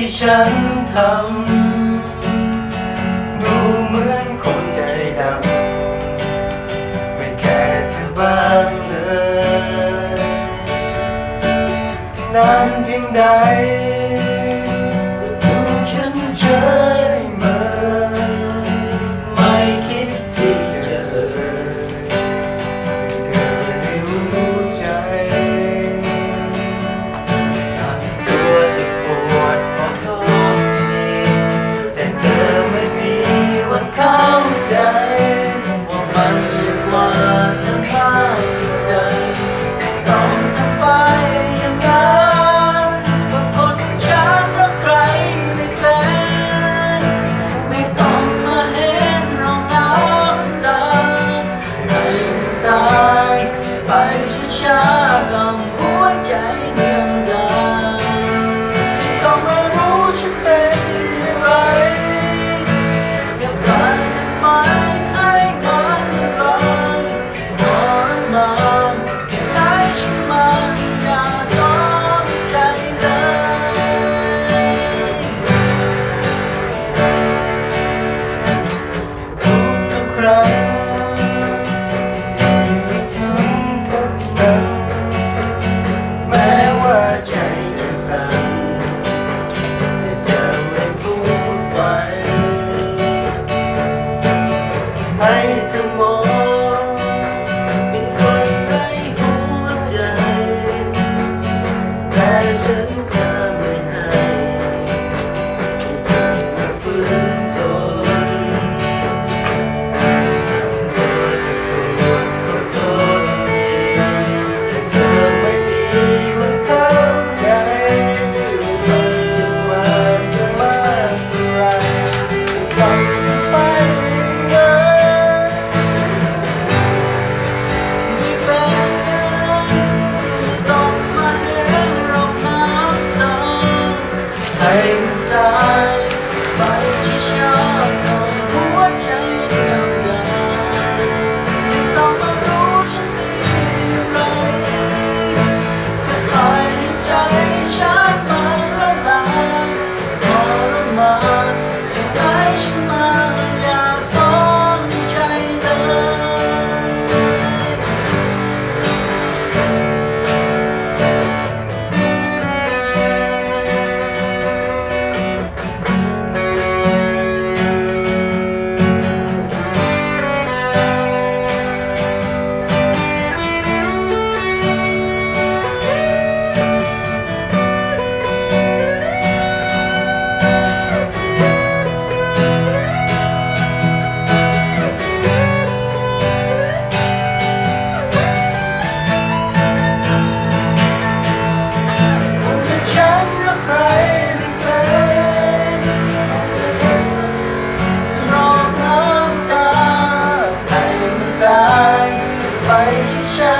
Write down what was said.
ที่ฉันทำ ดูเหมือนคนใจดำ ไม่แค่เธอบ้างเลย นานเพียงใด come. Thank you. show.